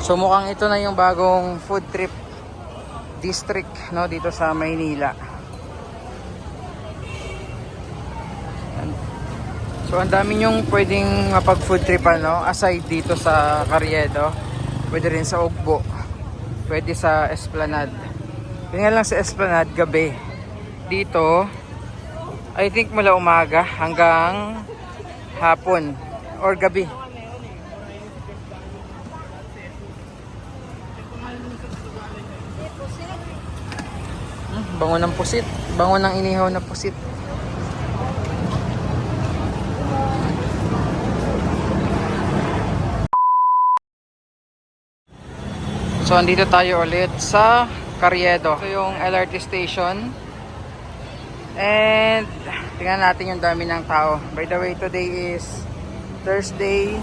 So mukhang ito na yung bagong food trip district no dito sa Maynila. So ang dami nyong pwedeng mapag food trip ano aside dito sa Carriedo. Pwede rin sa Ugbo. Pwede sa Esplanade. Yun lang sa Esplanade gabi. Dito I think mula umaga hanggang hapon or gabi. Bango ng pusit. Bango ng inihaw na pusit. So, andito tayo ulit sa Carriedo. Ito yung LRT station. And, tingnan natin yung dami ng tao. By the way, today is Thursday,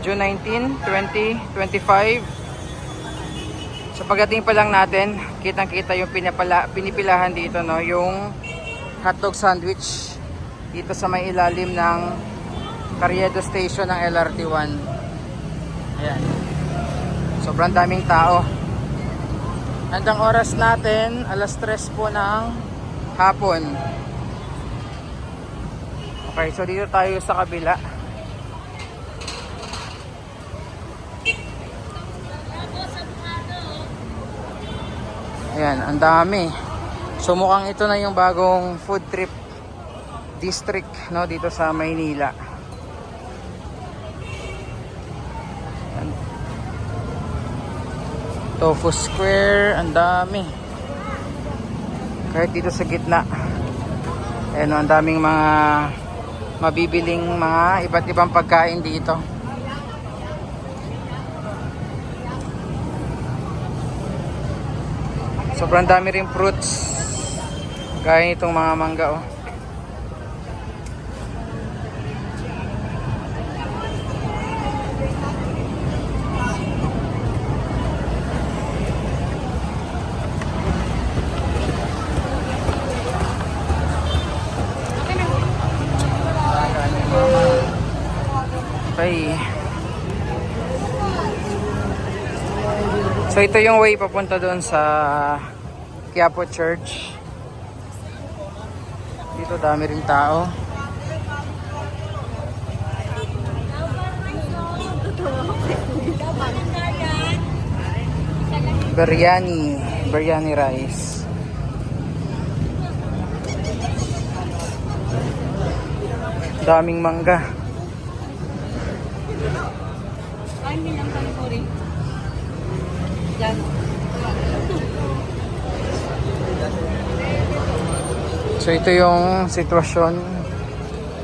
June 19, 2025. So pagdating pa lang natin, kitang-kita yung pinapala, pinipilahan dito, no? Yung hotdog sandwich dito sa may ilalim ng Carriedo Station ng LRT1. Ayan. Sobrang daming tao. Handang oras natin, alas 3 po ng hapon. Okay, so dito tayo sa kabila. Ayan, ang dami. So mukhang ito na yung bagong food trip district no dito sa Maynila. Ayan. Tofu Square, ang dami. Kahit dito sa gitna. Ayan, ang daming mga mabibiling mga iba't ibang pagkain dito. Sobrang dami rin fruits. Gaya nitong mga mangga oh. Okay. So ito yung way papunta doon sa Quiapo Church. Dito dami rin tao. Biryani, biryani rice. Daming mangga. Yan. So ito yung sitwasyon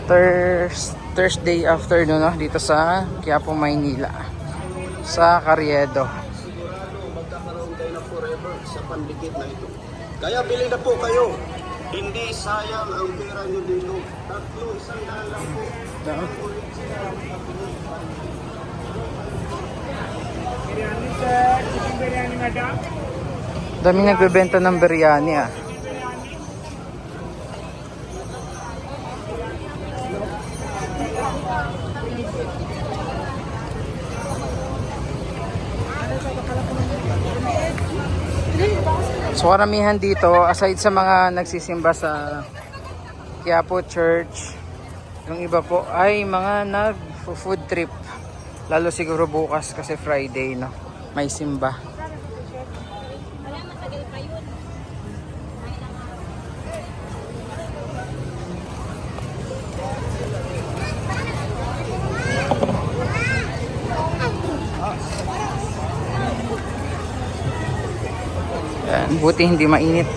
Thurs Thursday afternoon no, dito sa Quiapo, Maynila. Sa Carriedo. magkakaroon kayo na forever sa pandikit na ito. Kaya bili na po kayo. Hindi sayang ang pera nyo dito. Tatlo, isang daan lang po. Daming nagbebenta ng biryani ah. So karamihan dito, aside sa mga nagsisimba sa Quiapo Church, yung iba po ay mga nag-food trip. Lalo siguro bukas kasi Friday, no? May simba. Yan, buti hindi mainit.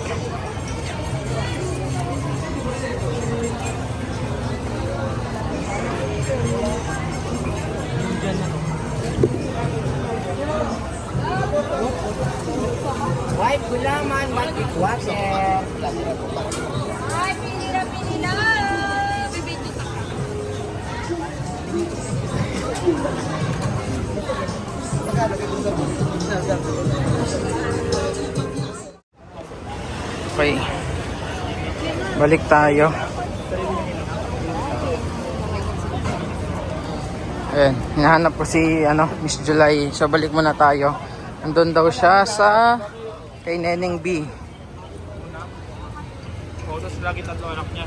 White gulaman, white water. Ay, pinira, pinira! Bibidyo ka. Okay. Balik tayo. Ayan, hinahanap ko si ano, Miss July. So balik muna tayo. Andun daw siya sa kay Neneng B. Photos lagi tatlo anak niya.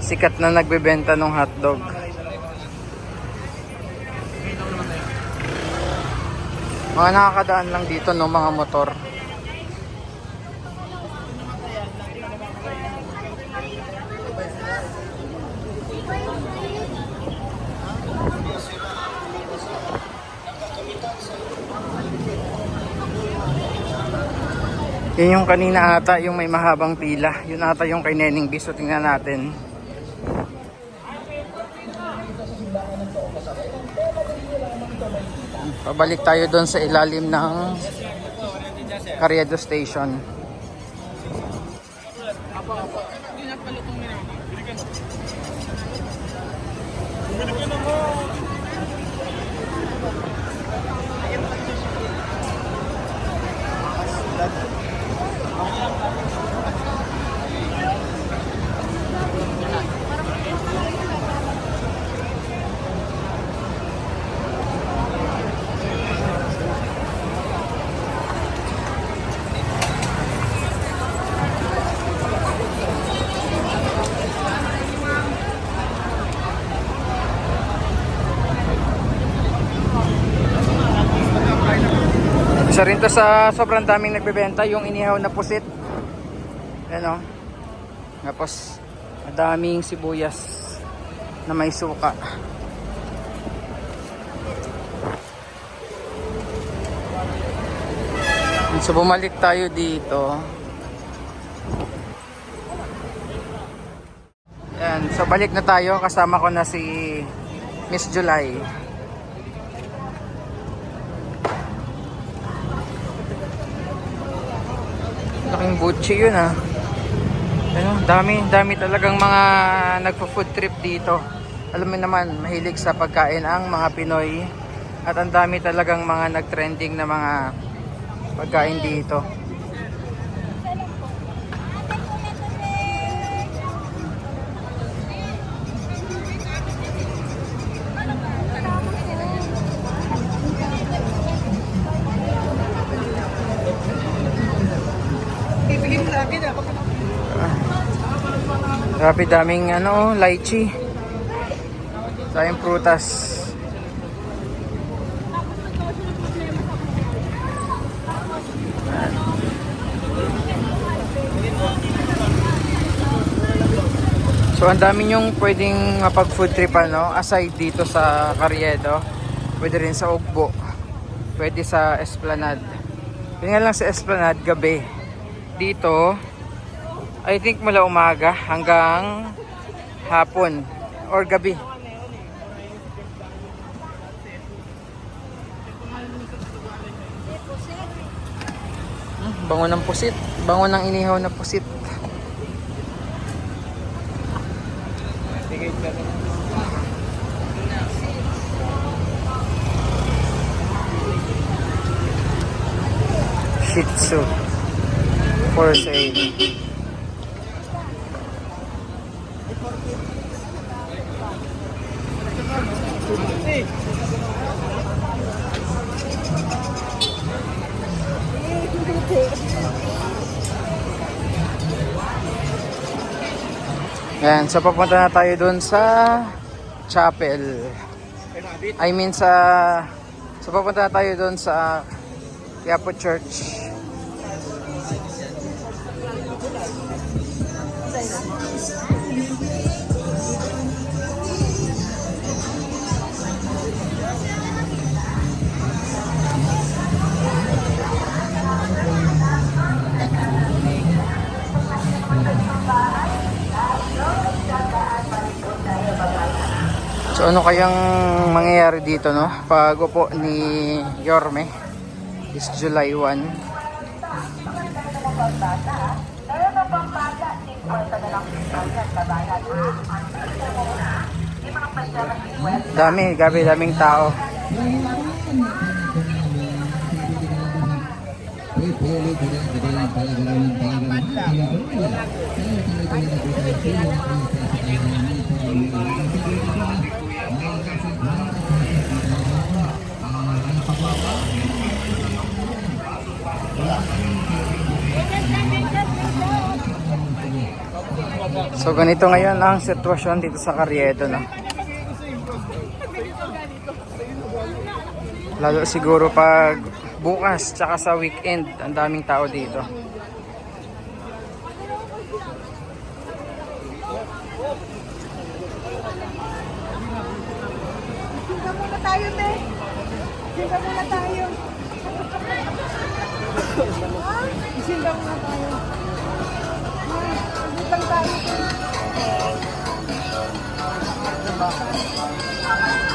Sikat na nagbebenta ng hotdog. Mga nakakadaan lang dito no mga motor. Yun yung kanina ata, yung may mahabang pila. Yun ata yung kay Neneng B. So tingnan natin. Pabalik tayo doon sa ilalim ng Carriedo Station. Isa rin to sa sobrang daming nagbebenta, yung inihaw na pusit. Yan o. Tapos, madaming sibuyas na may suka. So, bumalik tayo dito. Yan. So, balik na tayo. Kasama ko na si Miss July. Laking butchi yun ah. Ano, dami, dami talagang mga nagpo-food trip dito. Alam mo naman, mahilig sa pagkain ang mga Pinoy. At ang dami talagang mga nag-trending na mga pagkain dito. Grabe daming ano, lychee. Daming prutas. So ang dami nyong pwedeng mapag food trip ano, aside dito sa Carriedo. Pwede rin sa Ugbo. Pwede sa Esplanade. Yun lang sa Esplanade gabi. Dito, I think mula umaga hanggang hapon or gabi. Hmm, Bango ng pusit. Bango ng inihaw na pusit. Shih Tzu for sale. Yan, so papunta na tayo dun sa chapel. I mean sa so papunta na tayo dun sa Quiapo Church. Ano kayang mangyayari dito no? Pag upo ni Yorme is July 1. Dami, gabi, daming tao. So ganito ngayon ang sitwasyon dito sa Carriedo no. Lalo siguro pag bukas tsaka sa weekend, ang daming tao dito. Sinta muna tayo, te. Sinta muna tayo. Sinta muna tayo. Sinta tayo. Thank you.